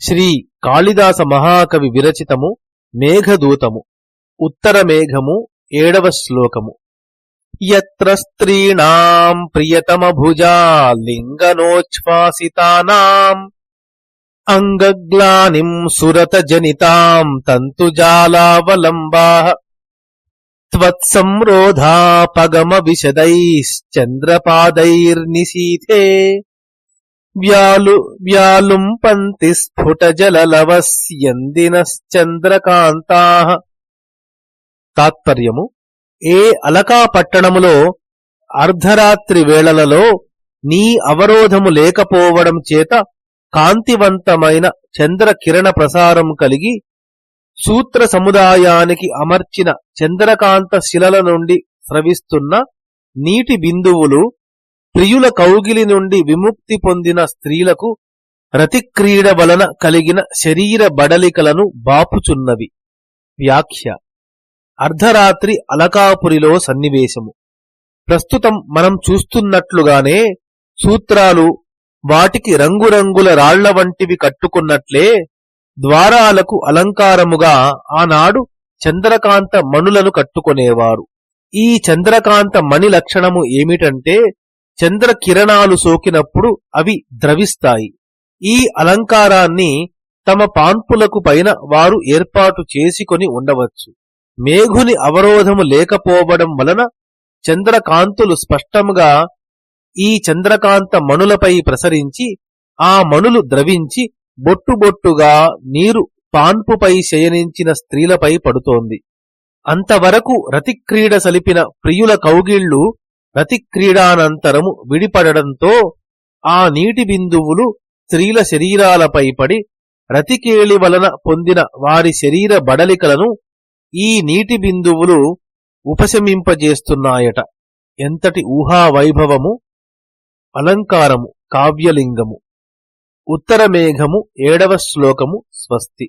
శ్రీ కాళిదాస మహాకవి విరచితము మేఘదూతము ఉత్తరమేఘము ఏడవ శ్లోకము. ఎత్ర స్త్రీణాం ప్రియతమభుజా లింగనోచ్ఛ్వాసితానాం అంగగ్లానిం సురత జనితాం తంతుజాలావలంబా త్వత్సంరోధాపగమ విశదైశ్చంద్రపాదైర్నిశీథే వ్యాలు వ్యాలుంపంతి స్ఫుట జలలవస్యందినశ్చంద్రకాంతా తాత్పర్యము ఏ అలకా పట్టణములో అర్ధరాత్రి వేళలలో నీ అవరోధము లేకపోవడం చేత కాంతివంతమైన చంద్ర కిరణ ప్రసారం కలిగి సూత్ర సముదాయానికి అమర్చిన చంద్రకాంత శిలల నుండి స్రవిస్తున్న నీటి బిందువులు ప్రియుల కౌగిలి నుండి విముక్తి పొందిన స్త్రీలకు రతిక్రీడ వలన కలిగిన శరీర బడలికలను బాపుచున్నవి. వ్యాఖ్య. అర్ధరాత్రి అలకాపురిలో సన్నివేశము. ప్రస్తుతం మనం చూస్తున్నట్లుగానే సూత్రాలు వాటికి రంగురంగుల రాళ్ళ వంటివి కట్టుకున్నట్లే ద్వారాలకు అలంకారముగా ఆనాడు చంద్రకాంత మణులను కట్టుకొనేవారు. ఈ చంద్రకాంత మణి లక్షణము ఏమిటంటే చంద్ర కిరణాలు సోకినప్పుడు అవి ద్రవిస్తాయి. ఈ అలంకారాన్ని తమ పాన్పులకు పైన వారు ఏర్పాటు చేసుకొని ఉండవచ్చు. మేఘుని అవరోధము లేకపోవడం వలన చంద్రకాంతులు స్పష్టంగా ఈ చంద్రకాంత మణులపై ప్రసరించి ఆ మణులు ద్రవించి బొట్టుబొట్టుగా నీరు పాన్పుపై శయనించిన స్త్రీలపై పడుతోంది. అంతవరకు రతిక్రీడ సలిపిన ప్రియుల కౌగిళ్ళు రతిక్రీడానంతరము విడిపడడంతో ఆ నీటి బిందువులు స్త్రీల శరీరాలపై పడి రతికేళి వలన పొందిన వారి శరీర బడలికలను ఈ నీటి బిందువులు ఉపశమింపజేస్తున్నాయట. ఎంతటి ఊహా వైభవము అలంకారము కావ్యలింగము. ఉత్తరమేఘము ఏడవ శ్లోకము స్వస్తి.